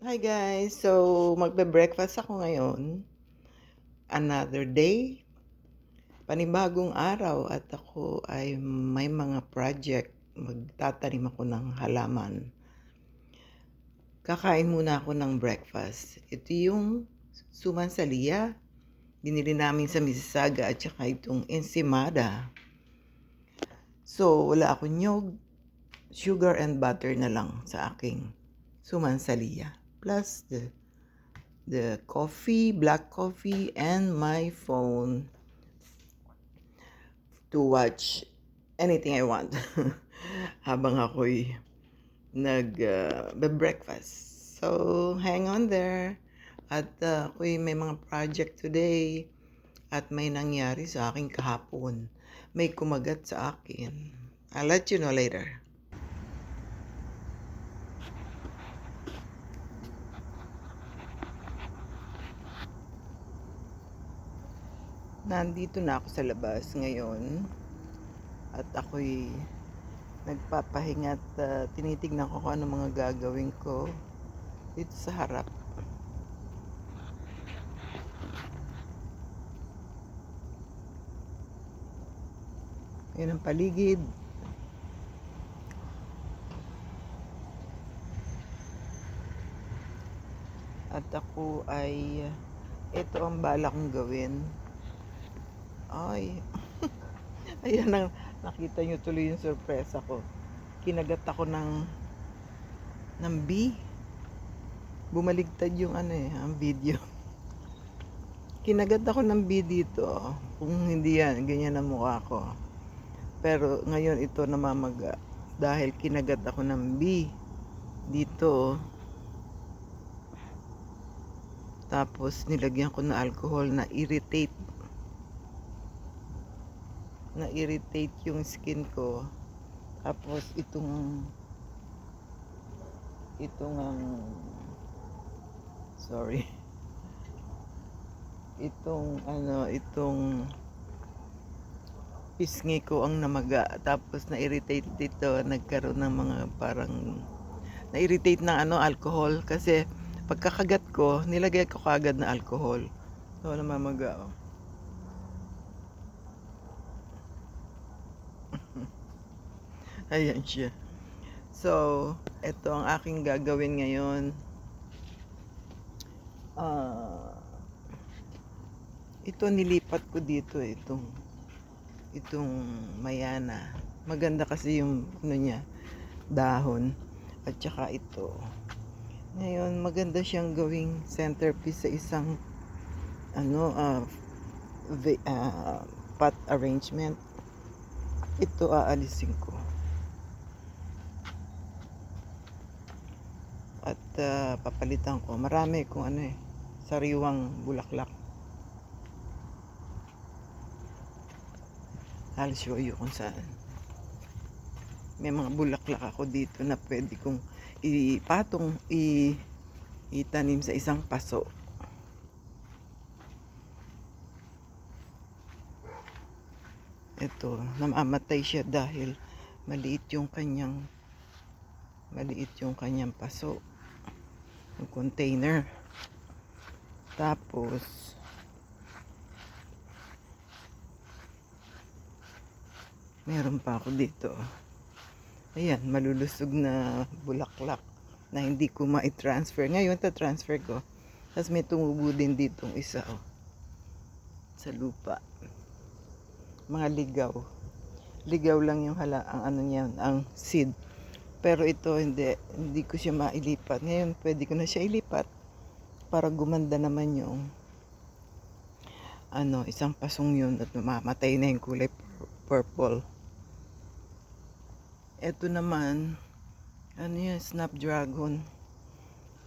Hi guys! So, magbe-breakfast ako ngayon. Another day. Panibagong araw at ako ay may mga project. Magtatanim ako ng halaman. Kakain muna ako ng breakfast. Ito yung sumansalia. Binili namin sa Mississauga at saka itong ensimada. So, wala akong nyog. Sugar and butter na lang sa aking sumansalia plus the the coffee, black coffee, and my phone to watch anything I want habang ako'y nag uh, breakfast. So, hang on there. At uh, ako'y may mga project today at may nangyari sa akin kahapon. May kumagat sa akin. I'll let you know later. Nandito na ako sa labas ngayon at ako'y nagpapahinga at uh, tinitignan ko kung ano mga gagawin ko dito sa harap. Yan ang paligid. At ako ay ito ang balak kong gawin. Ay. Ayan ang nakita nyo tuloy yung sorpresa ko. Kinagat ako ng ng bee. Bumaligtad yung ano eh, ang video. Kinagat ako ng bee dito. Kung hindi yan, ganyan ang mukha ko. Pero ngayon ito namamaga dahil kinagat ako ng bee dito. Tapos nilagyan ko na alcohol na irritate na-irritate yung skin ko. Tapos itong itong ang sorry. Itong ano, itong pisngi ko ang namaga. Tapos na-irritate dito, nagkaroon ng mga parang na-irritate ng ano, alcohol kasi pagkakagat ko, nilagay ko kagad na alcohol. So, namamaga. Oh. Ayan siya. So, ito ang aking gagawin ngayon. Uh, ito nilipat ko dito itong itong mayana. Maganda kasi yung ano niya, dahon at saka ito. Ngayon, maganda siyang gawing centerpiece sa isang ano uh, uh, pot arrangement. Ito aalisin ko. at uh, papalitan ko. Marami kung ano eh, sariwang bulaklak. I'll show you kung saan. May mga bulaklak ako dito na pwede kong ipatong, i, itanim sa isang paso. Ito, namamatay siya dahil maliit yung kanyang maliit yung kanyang paso yung container. Tapos meron pa ako dito. Ayan malulusog na bulaklak na hindi ko ma-transfer. Ngayon ta transfer ko. Tapos may tumubo din ditong isa oh, sa lupa. Mga ligaw. Ligaw lang yung hala ang ano niyan ang seed pero ito hindi, hindi ko siya mailipat. Ngayon pwede ko na siya ilipat para gumanda naman yung ano, isang pasong yun at mamatay na yung kulay purple. Ito naman, ano yan, snapdragon.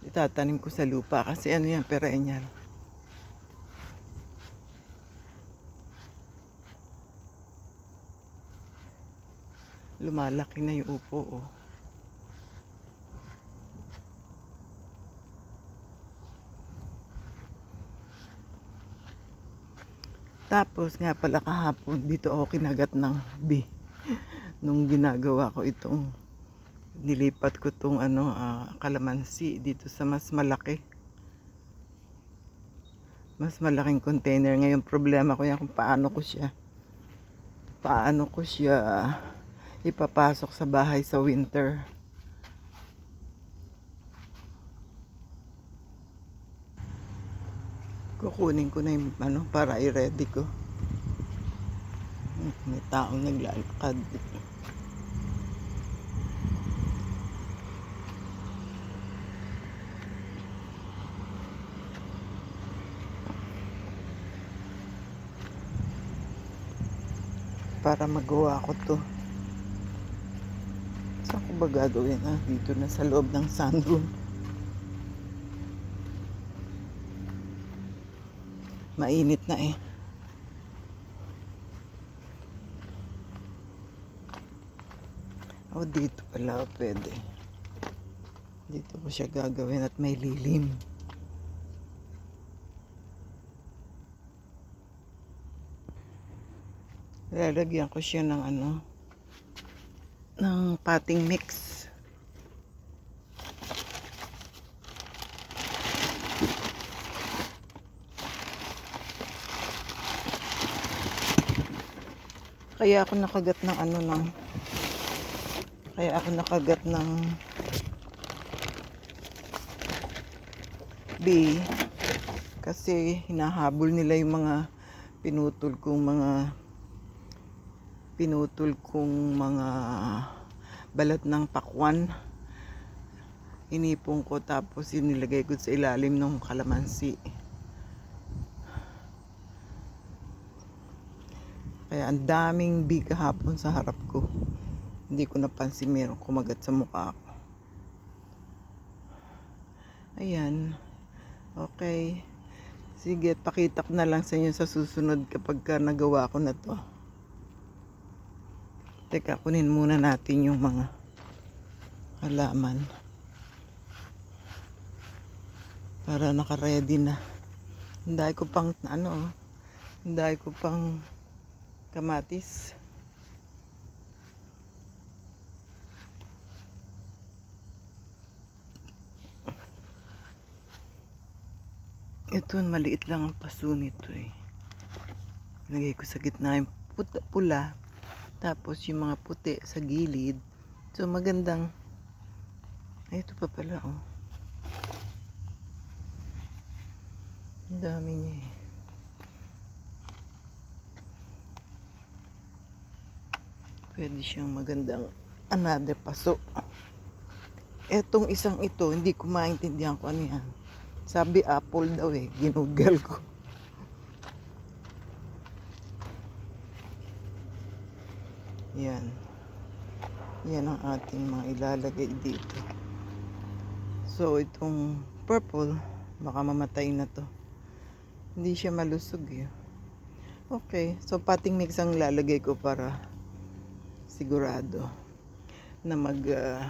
Itatanim ko sa lupa kasi ano yan, perennial. Lumalaki na yung upo, oh. Tapos nga pala kahapon dito ako kinagat ng bee nung ginagawa ko itong nilipat ko tong ano, ah, kalamansi dito sa mas malaki. Mas malaking container. Ngayon problema ko yan kung paano ko siya paano ko siya ipapasok sa bahay sa winter. Kukunin ko na yung ano para i-ready ko. May taong naglalakad. para magawa ko to. Saan ko ba gagawin? Ah, dito na sa loob ng sunroom. Mainit na eh. Oh, dito pala pwede. Dito ko siya gagawin at may lilim. Lalagyan ko siya ng ano, ng pating mix. Kaya ako nakagat ng ano ng kaya ako nakagat ng bee kasi hinahabol nila yung mga pinutol kong mga pinutol kong mga balat ng pakwan. Inipon ko tapos inilagay ko sa ilalim ng kalamansi kaya ang daming bee kahapon sa harap ko. Hindi ko napansin meron kumagat sa mukha ko. Ayan. Okay. Sige pakita ko na lang sa inyo sa susunod kapag ka nagawa ko na to. Teka, kunin muna natin yung mga halaman. Para naka-ready na. Hinday ko pang, ano, hinday ko pang kamatis. Ito, maliit lang ang paso nito eh. Lagay ko sa gitna yung pula. Tapos yung mga puti sa gilid. So magandang ay ito pa pala oh. Ang dami niya eh. Pwede siyang magandang another paso. Etong isang ito, hindi ko maintindihan ko ano yan. Sabi apple daw eh, ginugel ko. Yan. Yan ang ating mga ilalagay dito. So, itong purple, baka mamatay na to. Hindi siya malusog eh. Okay. So, pating mix ang lalagay ko para sigurado na mag uh,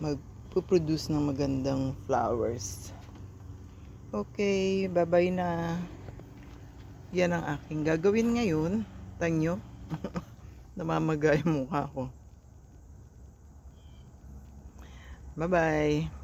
magpo-produce ng magandang flowers. Okay, bye-bye na. Yan ang aking gagawin ngayon tanyo. Namamaga yung mukha ko. Bye-bye.